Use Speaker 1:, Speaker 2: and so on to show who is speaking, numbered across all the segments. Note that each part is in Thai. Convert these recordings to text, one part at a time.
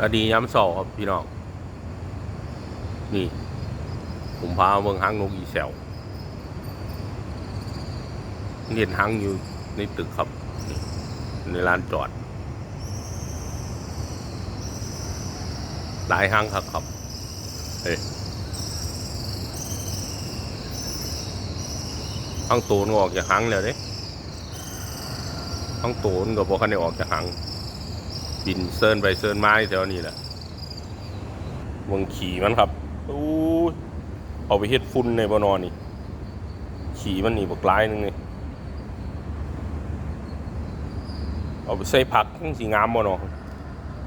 Speaker 1: สวัสดีย้ำสอครับพี่น้อง นี่ ผมพาเมืองหางนกอีแซวเห็นหางอยู่ในตึกครับในลานจอด หลายหางครับครับ เฮ้ยหางโตนออกจากหางแล้วเด้หางโตนก็บอกคันได้ออกจากหาง บินเซินไปเซินมาแถวนี้แหละเมืองขี่มันครับอู้ยเอาไปเฮ็ดฟุ้นในบนอนนี่ ขี่มันนี่บักลายหนึงนี่เอาไปใส่ผักทั้งสีงามบ่เนอ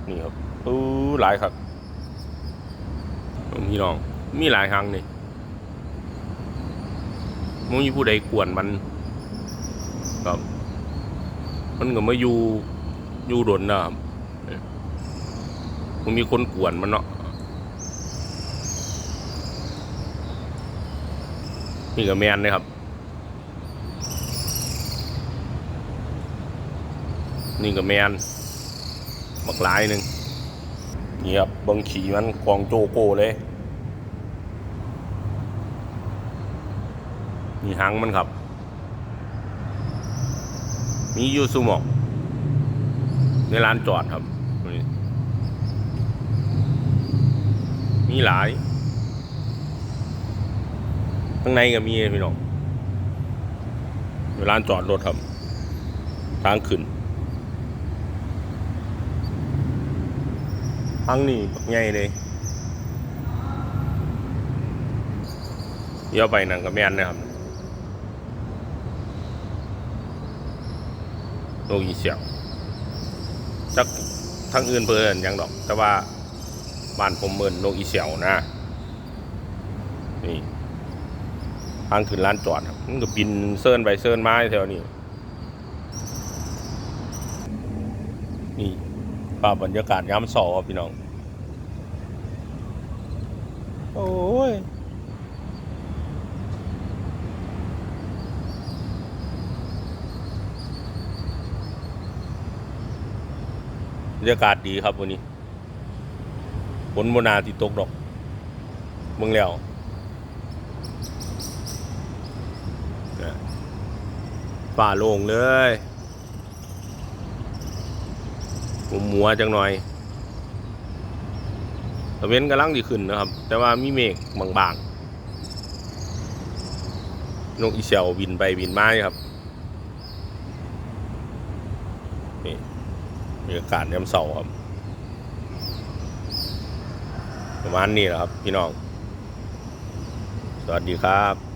Speaker 1: นี่ครับอู้หลายครับพี่น้องมีหลายครั้งนี่มันมีผู้ใดกวนมันครับมันก็มาอยู่อยู่ดนนะครับ มันมีคนกวนมันเนาะนี่กับแมนเลยครับ นี่กับแมนบักหลายหนึ่งนี่ครับบังขี่มันกองโจโก้เลยนี่หางมันครับ มีอยูซูโมะในร้านจอดครับนี่ มีหลายข้างในก็มีพี่น้องเวลานจอดรถครับ ทางขึ้นทางนี้ใหญ่เลยเดี๋ยวไปนั่งกับแม่นนะครับโลกีเสียวจักทางอื่นเพิ่นยังดอก แต่ว่า บ้านผมเมินนกอีเสียวนะนี่ทางขึ้นร้านจอดมันก็บินเซิร์นไปเซิร์นมาแถวนี้นี่ภาพบรรยากาศยามเสาร์ครับพี่น้อง โอ้ยบรรยากาศดีครับวันนี้ ฝนบนาติตกดอกมืองแล้วนะฝ่าโล่งเลยมัวมัวจังหน่อยตะเวนกำลังดีขึ้นนะครับ แต่ว่ามีเมฆบางๆ นกอีเซลบินไปบินมาครับ นี่บรรยากาศยามเสาร์ครับ ประมาณนี้แหละครับ พี่น้อง สวัสดีครับ